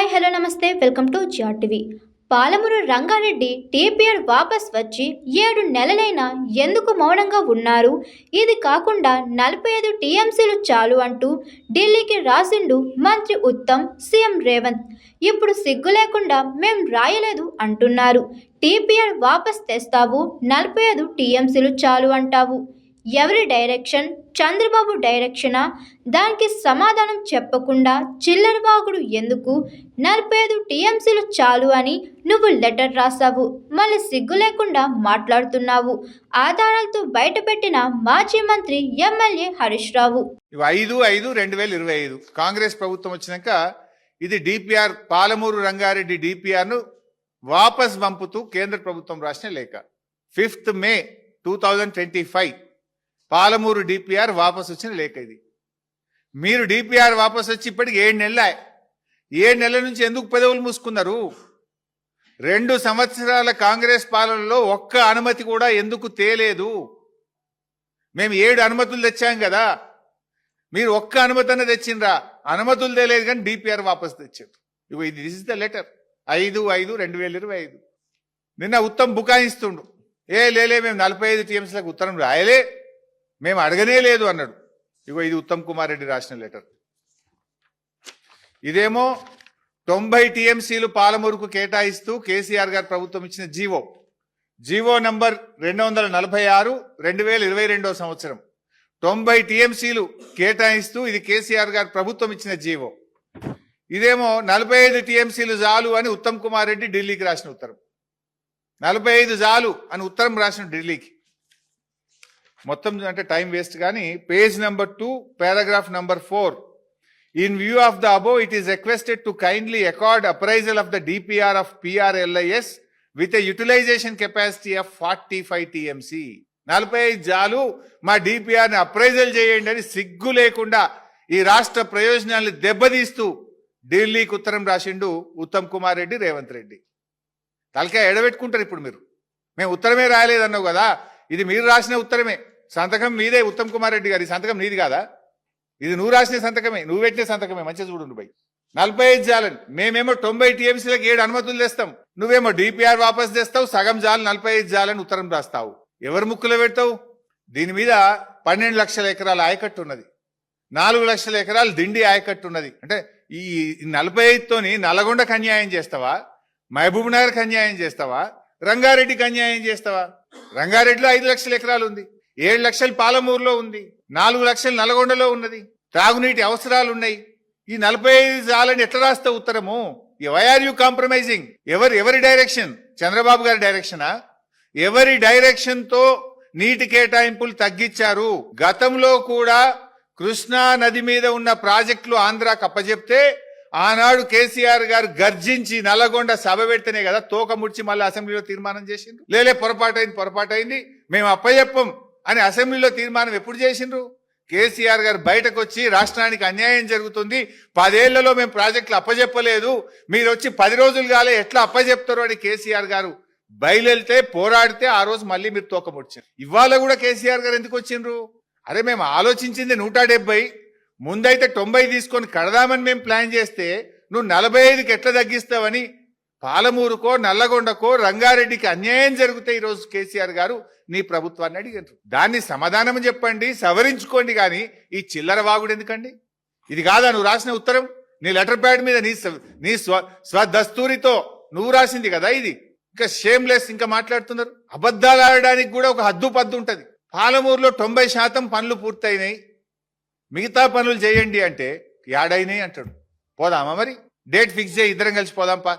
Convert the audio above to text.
Hi hello నమస్తే. Welcome to GR TV. Palamuru Rangareddy DPR వాపస్ వచ్చి ఏడు నెలలైనా ఎందుకు మౌనంగా ఉన్నారు? ఇది కాకుండా నలభై ఐదు టీఎంసీలు చాలు అంటూ ఢిల్లీకి రాసిండు మంత్రి ఉత్తమ్ సీఎం రేవంత్. ఇప్పుడు సిగ్గు లేకుండా మేం రాయలేదు అంటున్నారు. టీపీఆర్ వాపస్ తెస్తావు నలభై ఐదు టీఎంసీలు చాలు అంటావు. ఎవరి డైరెక్షన్? చంద్రబాబు డైరెక్షనా? దానికి సమాధానం చెప్పకుండా చిల్లరవాగుడు ఎందుకు? నలభై ఐదు టీఎంసీలు చాలు అని నువ్వు లెటర్ రాసావు. మళ్ళీ సిగ్గు లేకుండా మాట్లాడుతున్నావు. ఆధారాలతో బయటపెట్టిన మాజీ మంత్రి ఎమ్మెల్యే హరీష్ రావు. ఐదు ఐదు రెండు వేల ఇరవై ఐదు. కాంగ్రెస్ ప్రభుత్వం వచ్చినాక ఇది డిపిఆర్ పాలమూరు రంగారెడ్డి డిపిఆర్ను వాపస్ పంపుతూ కేంద్ర ప్రభుత్వం రాసిన లేఖ. Fifth May two thousand twenty five. Palamuru DPR వాపసు వచ్చిన లేఖ ఇది. మీరు డిపిఆర్ వాపసు వచ్చి ఇప్పటికి ఏడు నెలల. ఏడు నెలల నుంచి ఎందుకు పెదవులు మూసుకున్నారు? రెండు సంవత్సరాల కాంగ్రెస్ పాలనలో ఒక్క అనుమతి కూడా ఎందుకు తేలేదు? మేము ఏడు అనుమతులు తెచ్చాం కదా. మీరు ఒక్క అనుమతి అన్న తెచ్చిండ్రా. అనుమతులు తేలేదు కానీ డిపిఆర్ వాపసు తెచ్చారు. ఇగో ఇది దిస్ ఇస్ ద లెటర్ ఐదు ఐదు రెండు వేల ఇరవై ఐదు. నిన్న ఉత్తమ్ బుకాయిస్తుండు. ఏ లేలే మేము నలభై ఐదు టీఎంసీలకు ఉత్తరం రాయలే. మేము అడగనే లేదు అన్నాడు. ఇగో ఇది ఉత్తమ్ కుమార్ రెడ్డి రాసిన లెటర్. ఇదేమో తొంభై టీఎంసీలు పాలమూరుకు కేటాయిస్తూ కేసీఆర్ గారు ప్రభుత్వం ఇచ్చిన జీవో. జీవో నంబర్ రెండు వందల నలభై ఆరు రెండు వేల ఇరవై రెండో సంవత్సరం. తొంభై టీఎంసీలు కేటాయిస్తూ ఇది కేసీఆర్ గారు ప్రభుత్వం ఇచ్చిన జీవో. ఇదేమో నలభై ఐదు టీఎంసీలు చాలు అని ఉత్తమ్ కుమార్ రెడ్డి ఢిల్లీకి రాసిన ఉత్తరం. నలభై ఐదు చాలు అని ఉత్తరం రాసిన ఢిల్లీకి. మొత్తం అంటే టైం వేస్ట్ కానీ page number two paragraph number four. In view of the above it is requested to kindly accord appraisal of the DPR of PRLIS with a utilization capacity of forty five TMC నలభై ఐదు జాలు మా డిపిఆర్ని appraisal చేయండి అని సిగ్గు లేకుండా ఈ రాష్ట్ర ప్రయోజనాల్ని దెబ్బతీస్తూ ఢిల్లీకి ఉత్తరం రాసిండు ఉత్తమ్ కుమార్ రెడ్డి రేవంత్ రెడ్డి. తలకాయ ఎడబెట్టుకుంటారు ఇప్పుడు మీరు. మేము ఉత్తరమే రాయలేదన్నావు కదా. ఇది మీరు రాసిన ఉత్తరమే. సంతకం మీదే ఉత్తమ్ కుమార్ రెడ్డి గారి సంతకం నీది కాదా? ఇది నువ్వు రాసిన సంతకమే నువ్వు పెట్టిన సంతకమే మంచిగా చూడు బై. నలభై ఐదు జాలని మేమేమో తొంభై టీఎంసీలకు ఏడు అనుమతులు తెస్తాం. నువ్వేమో డిపిఆర్ వాపస్ తెస్తావు సగం జాలు నలభై ఐదు జాలని ఉత్తరం రాస్తావు. ఎవరు ముక్కులో పెడతావు? దీని మీద పన్నెండు లక్షల ఎకరాల ఆయకట్టు ఉన్నది. నాలుగు లక్షల ఎకరాలు దిండి ఆయకట్టు ఉన్నది. అంటే ఈ నలభై ఐదుతోని నల్గొండకు అన్యాయం చేస్తావా? మహబూబ్ నగర్కి అన్యాయం చేస్తావా? రంగారెడ్డికి అన్యాయం చేస్తావా? రంగారెడ్డిలో ఐదు లక్షల ఎకరాలు ఉంది. ఏడు లక్షలు పాలమూరులో ఉంది నాలుగు లక్షలు నల్గొండలో ఉన్నది. త్రాగునీటి అవసరాలు ఉన్నాయి ఈ నలభై ఐదు చాలని ఎట్లా రాస్తే ఉత్తరము? వై ఆర్ యూ కాంప్రమైజింగ్ ఎవరి ఎవరి డైరెక్షన్ చంద్రబాబు గారి డైరెక్షనా ఎవరి డైరెక్షన్తో నీటి కేటాయింపులు తగ్గించారు? గతంలో కూడా కృష్ణా నది మీద ఉన్న ప్రాజెక్టులు ఆంధ్రాకు అప్పజెప్తే ఆనాడు కేసీఆర్ గారు గర్జించి నల్లగొండ సభ పెడితేనే కదా తోక ముడిచి మళ్ళీ అసెంబ్లీలో తీర్మానం చేసింది లేలే పొరపాటైంది పొరపాటైంది. మేము అప్పజెప్పం. అని అసెంబ్లీలో తీర్మానం ఎప్పుడు చేసిండ్రు? కేసీఆర్ గారు బయటకు వచ్చి రాష్ట్రానికి అన్యాయం జరుగుతుంది. పదేళ్ళలో మేము ప్రాజెక్టులు అప్పజెప్పలేదు. మీరు వచ్చి పది రోజులు కాలే ఎట్లా అప్పజెప్తారు అని కేసీఆర్ గారు బయలుదేరితే పోరాడితే ఆ రోజు మళ్ళీ మీరు తోకముడిచారు. ఇవాళ కూడా కేసీఆర్ గారు ఎందుకు వచ్చిండ్రు? అరే మేము ఆలోచించింది నూట డెబ్బై ముందైతే తొంభై తీసుకొని కడదామని మేము ప్లాన్ చేస్తే నువ్వు నలభై ఐదుకి ఎట్లా తగ్గిస్తావని పాలమూరుకో నల్లగొండకో రంగారెడ్డికి అన్యాయం జరిగితే ఈరోజు కేసీఆర్ గారు నీ ప్రభుత్వాన్ని అడిగారు దాన్ని సమాధానం చెప్పండి సవరించుకోండి కానీ ఈ చిల్లర వాగుడు ఎందుకండి? ఇది కాదా నువ్వు రాసిన ఉత్తరం? నీ లెటర్ ప్యాడ్ మీద నీ నీ స్వ స్వదస్తూరితో నువ్వు రాసింది కదా ఇది. ఇంకా షేమ్లెస్ ఇంకా మాట్లాడుతున్నారు. అబద్ధాలు ఆడడానికి కూడా ఒక హద్దు పద్దు ఉంటుంది. పాలమూరులో తొంభై శాతం పనులు పూర్తయినాయి. మిగతా పనులు చేయండి అంటే యాడైనాయి అంటాడు. పోదామా మరి? డేట్ ఫిక్స్ చేయి ఇద్దరం కలిసి పోదాంపా